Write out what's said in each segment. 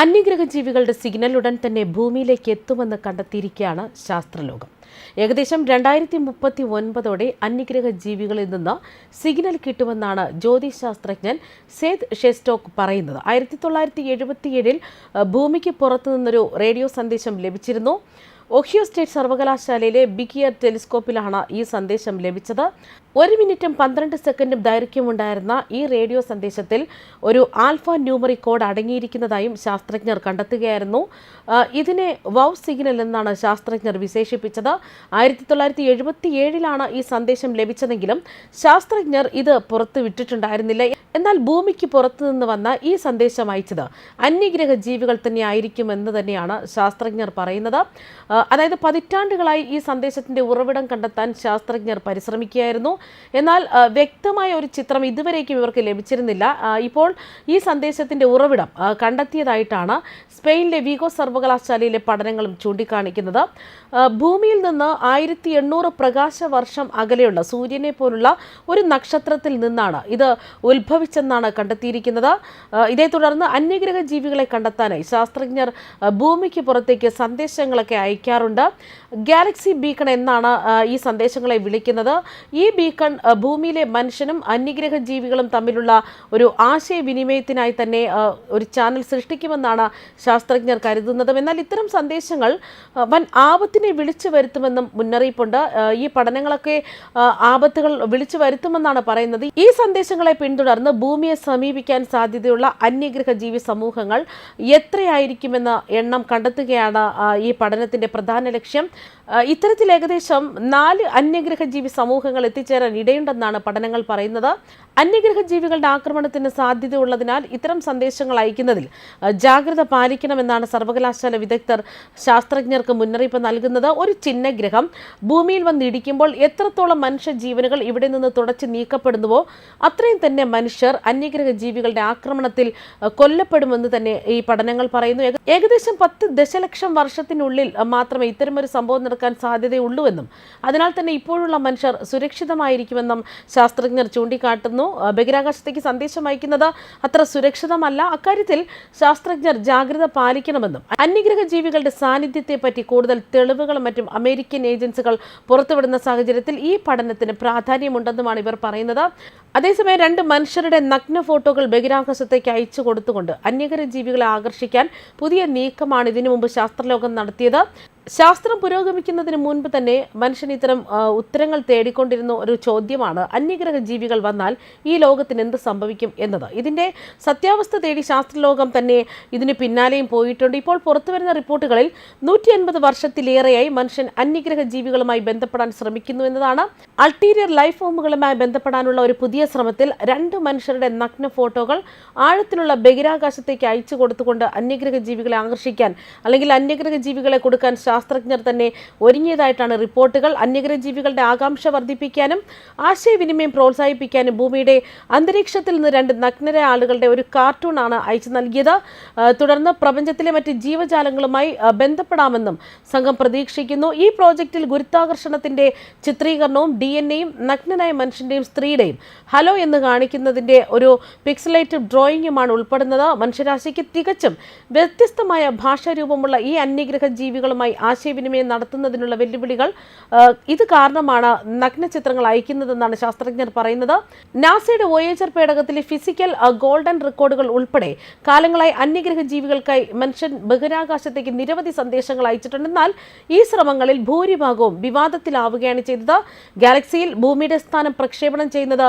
അന്യഗ്രഹ ജീവികളുടെ സിഗ്നൽ ഉടൻ തന്നെ ഭൂമിയിലേക്ക് എത്തുമെന്ന് കണ്ടെത്തിയിരിക്കുകയാണ് ശാസ്ത്രലോകം. ഏകദേശം രണ്ടായിരത്തി മുപ്പത്തി ഒൻപതോടെ അന്യഗ്രഹ ജീവികളിൽ നിന്ന് സിഗ്നൽ കിട്ടുമെന്നാണ് ജ്യോതിശാസ്ത്രജ്ഞൻ സേദ് ഷെസ്റ്റോക്ക് പറയുന്നത്. ആയിരത്തി തൊള്ളായിരത്തി എഴുപത്തിയേഴിൽ ഭൂമിക്ക് പുറത്തു നിന്നൊരു റേഡിയോ സന്ദേശം ലഭിച്ചിരുന്നു. ഒഹിയോ സ്റ്റേറ്റ് സർവകലാശാലയിലെ ബിഗിയർ ടെലിസ്കോപ്പിലാണ് ഈ സന്ദേശം ലഭിച്ചത്. ഒരു മിനിറ്റും പന്ത്രണ്ട് സെക്കൻഡും ദൈർഘ്യമുണ്ടായിരുന്ന ഈ റേഡിയോ സന്ദേശത്തിൽ ഒരു ആൽഫ ന്യൂമറി കോഡ് അടങ്ങിയിരിക്കുന്നതായും ശാസ്ത്രജ്ഞർ കണ്ടെത്തുകയായിരുന്നു. ഇതിനെ വൗ സിഗ്നൽ എന്നാണ് ശാസ്ത്രജ്ഞർ വിശേഷിപ്പിച്ചത്. ആയിരത്തി തൊള്ളായിരത്തി എഴുപത്തി ഏഴിലാണ് ഈ സന്ദേശം ലഭിച്ചതെങ്കിലും ശാസ്ത്രജ്ഞർ ഇത് പുറത്തു വിട്ടിട്ടുണ്ടായിരുന്നില്ല. എന്നാൽ ഭൂമിക്ക് പുറത്തുനിന്ന് വന്ന ഈ സന്ദേശം അയച്ചത് അന്യഗ്രഹ ജീവികൾ തന്നെ ആയിരിക്കും എന്ന് തന്നെയാണ് ശാസ്ത്രജ്ഞർ പറയുന്നത്. അതായത് പതിറ്റാണ്ടുകളായി ഈ സന്ദേശത്തിന്റെ ഉറവിടം കണ്ടെത്താൻ ശാസ്ത്രജ്ഞർ പരിശ്രമിക്കുകയായിരുന്നു. എന്നാൽ വ്യക്തമായ ഒരു ചിത്രം ഇതുവരേക്കും ഇവർക്ക് ലഭിച്ചിരുന്നില്ല. ഇപ്പോൾ ഈ സന്ദേശത്തിന്റെ ഉറവിടം കണ്ടെത്തിയതായിട്ടാണ് സ്പെയിനിലെ വീഗോ സർവകലാശാലയിലെ പഠനങ്ങളും ചൂണ്ടിക്കാണിക്കുന്നത്. ഭൂമിയിൽ നിന്ന് ആയിരത്തി എണ്ണൂറ് പ്രകാശ വർഷം അകലെയുള്ള സൂര്യനെ പോലുള്ള ഒരു നക്ഷത്രത്തിൽ നിന്നാണ് ഇത് ഉത്ഭവിച്ചെന്നാണ് കണ്ടെത്തിയിരിക്കുന്നത്. ഇതേ തുടർന്ന് അന്യഗ്രഹ ജീവികളെ കണ്ടെത്താനായി ശാസ്ത്രജ്ഞർ ഭൂമിക്ക് പുറത്തേക്ക് സന്ദേശങ്ങളൊക്കെ അയക്കാറുണ്ട്. ഗാലക്സി ബീക്കൺ എന്നാണ് ഈ സന്ദേശങ്ങളെ വിളിക്കുന്നത്. ഈ ബീക്കൺ ആ, ഭൂമിയിലെ മനുഷ്യനും അന്യഗ്രഹ ജീവികളും തമ്മിലുള്ള ഒരു ആശയവിനിമയത്തിനായി തന്നെ ഒരു ചാനൽ സൃഷ്ടിക്കുമെന്നാണ് ശാസ്ത്രജ്ഞർ കരുതുന്നത്. എന്നാൽ ഇത്തരം സന്ദേശങ്ങൾ വൻ ആപത്തിനെ വിളിച്ചു വരുത്തുമെന്നും മുന്നറിയിപ്പുണ്ട്. ഈ പഠനങ്ങളൊക്കെ ആപത്തുകൾ വിളിച്ചു വരുത്തുമെന്നാണ് പറയുന്നത്. ഈ സന്ദേശങ്ങളെ പിന്തുടർന്ന് ഭൂമിയെ സമീപിക്കാൻ സാധ്യതയുള്ള അന്യഗ്രഹ ജീവി സമൂഹങ്ങൾ എത്രയായിരിക്കുമെന്ന എണ്ണം കണ്ടെത്തുകയാണ് ഈ പഠനത്തിന്റെ പ്രധാന ലക്ഷ്യം. ഇത്തരത്തിൽ ഏകദേശം നാല് അന്യഗ്രഹ ജീവി സമൂഹങ്ങൾ എത്തിച്ചേരാൻ ഇടയുണ്ടെന്നാണ് പഠനങ്ങൾ പറയുന്നത്. അന്യഗ്രഹ ജീവികളുടെ ആക്രമണത്തിന് സാധ്യതയുള്ളതിനാൽ ഇത്തരം സന്ദേശങ്ങൾ അയക്കുന്നതിൽ ജാഗ്രത പാലിക്കണമെന്നാണ് സർവകലാശാല വിദഗ്ധർ ശാസ്ത്രജ്ഞർക്ക് മുന്നറിയിപ്പ് നൽകുന്നത്. ഒരു ചിഹ്നഗ്രഹം ഭൂമിയിൽ വന്നിടിക്കുമ്പോൾ എത്രത്തോളം മനുഷ്യ ജീവനുകൾ ഇവിടെ നിന്ന് തുടച്ചു നീക്കപ്പെടുന്നുവോ അത്രയും തന്നെ മനുഷ്യർ അന്യഗ്രഹ ജീവികളുടെ ആക്രമണത്തിൽ കൊല്ലപ്പെടുമെന്ന് തന്നെ ഈ പഠനങ്ങൾ പറയുന്നു. ഏകദേശം പത്ത് ദശലക്ഷം വർഷത്തിനുള്ളിൽ മാത്രമേ ഇത്തരമൊരു സംഭവം നടക്കാൻ സാധ്യതയുള്ളൂവെന്നും അതിനാൽ തന്നെ ഇപ്പോഴുള്ള മനുഷ്യർ സുരക്ഷിതമായിരിക്കുമെന്നും ശാസ്ത്രജ്ഞർ ചൂണ്ടിക്കാട്ടുന്നു. ബഹിരാകാശത്തേക്ക് സന്ദേശം അയക്കുന്നത് അത്ര സുരക്ഷിതമല്ല. അക്കാര്യത്തിൽ ശാസ്ത്രജ്ഞർ ജാഗ്രത പാലിക്കണമെന്നും. അന്യഗ്രഹ ജീവികളുടെ സാന്നിധ്യത്തെ പറ്റി കൂടുതൽ തെളിവുകളും മറ്റും അമേരിക്കൻ ഏജൻസികൾ പുറത്തുവിടുന്ന സാഹചര്യത്തിൽ ഈ പഠനത്തിന് പ്രാധാന്യമുണ്ടെന്നുമാണ് ഇവർ പറയുന്നത്. അതേസമയം രണ്ട് മനുഷ്യരുടെ നഗ്ന ഫോട്ടോകൾ ബഹിരാകാശത്തേക്ക് അയച്ചു കൊടുത്തുകൊണ്ട് അന്യഗ്രഹ ജീവികളെ ആകർഷിക്കാൻ പുതിയ നീക്കമാണ് ഇതിനു മുമ്പ് ശാസ്ത്രലോകം നടത്തിയത്. ശാസ്ത്രം പുരോഗമിക്കുന്നതിന് മുൻപ് തന്നെ മനുഷ്യൻ ഇത്തരം ഉത്തരങ്ങൾ തേടിക്കൊണ്ടിരുന്ന ഒരു ചോദ്യമാണ് അന്യഗ്രഹ ജീവികൾ വന്നാൽ ഈ ലോകത്തിന് എന്ത് സംഭവിക്കും എന്നത്. ഇതിന്റെ സത്യാവസ്ഥ തേടി ശാസ്ത്രലോകം തന്നെ ഇതിന് പിന്നാലെയും പോയിട്ടുണ്ട്. ഇപ്പോൾ പുറത്തുവരുന്ന റിപ്പോർട്ടുകളിൽ നൂറ്റി അൻപത് വർഷത്തിലേറെയായി മനുഷ്യൻ അന്യഗ്രഹ ജീവികളുമായി ബന്ധപ്പെടാൻ ശ്രമിക്കുന്നു എന്നതാണ്. അൾട്ടീരിയർ ലൈഫ് ഫോമുകളുമായി ബന്ധപ്പെടാനുള്ള ഒരു പുതിയ ശ്രമത്തിൽ രണ്ട് മനുഷ്യരുടെ നഗ്ന ഫോട്ടോകൾ ആഴത്തിലുള്ള ബഹിരാകാശത്തേക്ക് അയച്ചു കൊടുത്തുകൊണ്ട് അന്യഗ്രഹ ജീവികളെ ആകർഷിക്കാൻ അല്ലെങ്കിൽ അന്യഗ്രഹ ജീവികളെ കൊടുക്കാൻ ശാസ്ത്രജ്ഞർ തന്നെ ഒരുങ്ങിയതായിട്ടാണ് റിപ്പോർട്ടുകൾ. അന്യഗ്രഹജീവികളുടെ ആകാംക്ഷ വർദ്ധിപ്പിക്കാനും ആശയവിനിമയം പ്രോത്സാഹിപ്പിക്കാനും ഭൂമിയുടെ അന്തരീക്ഷത്തിൽ നിന്ന് രണ്ട് നഗ്നരായ ആളുകളുടെ ഒരു കാർട്ടൂണാണ് അയച്ചു നൽകിയത്. തുടർന്ന് പ്രപഞ്ചത്തിലെ മറ്റ് ജീവജാലങ്ങളുമായി ബന്ധപ്പെടാമെന്നും സംഘം പ്രതീക്ഷിക്കുന്നു. ഈ പ്രോജക്റ്റിൽ ഗുരുത്വാകർഷണത്തിന്റെ ചിത്രീകരണവും ഡി എൻ എയും നഗ്നനായ മനുഷ്യന്റെയും സ്ത്രീയുടെയും ഹലോ എന്ന് കാണിക്കുന്നതിന്റെ ഒരു പിക്സലേറ്റഡ് ഡ്രോയിങ്ങുമാണ് ഉൾപ്പെടുന്നത്. മനുഷ്യരാശിക്ക് തികച്ചും വ്യത്യസ്തമായ ഭാഷാരൂപമുള്ള ഈ അന്യഗ്രഹ ജീവികളുമായി ആശയവിനിമയം നടത്തുന്നതിനുള്ള വെല്ലുവിളികൾ ഇത് കാരണമാണ് നഗ്ന ചിത്രങ്ങൾ അയക്കുന്നതെന്നാണ് ശാസ്ത്രജ്ഞർ പറയുന്നത്. നാസയുടെ വോയേജർ പേടകത്തിലെ ഫിസിക്കൽ ഗോൾഡൻ റെക്കോർഡുകൾ ഉൾപ്പെടെ കാലങ്ങളായി അന്യഗ്രഹ ജീവികൾക്കായി മനുഷ്യൻ ബഹിരാകാശത്തേക്ക് നിരവധി സന്ദേശങ്ങൾ അയച്ചിട്ടുണ്ട്. എന്നാൽ ഈ ശ്രമങ്ങളിൽ ഭൂരിഭാഗവും വിവാദത്തിലാവുകയാണ് ചെയ്തത്. ഗാലക്സിയിൽ ഭൂമിയുടെ സ്ഥാനം പ്രക്ഷേപണം ചെയ്യുന്നത്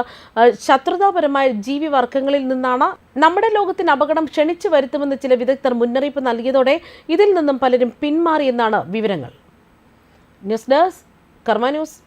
ശത്രുതാപരമായ ജീവിവർഗങ്ങളിൽ നിന്നാണ്. നമ്മുടെ ലോകത്തിന് അപകടം ക്ഷണിച്ചു വരുത്തുമെന്ന് ചില വിദഗ്ധർ മുന്നറിയിപ്പ് നൽകിയതോടെ ഇതിൽ നിന്നും പലരും പിന്മാറിയെന്നാണ് വിവരങ്ങൾ. News desk Karma news.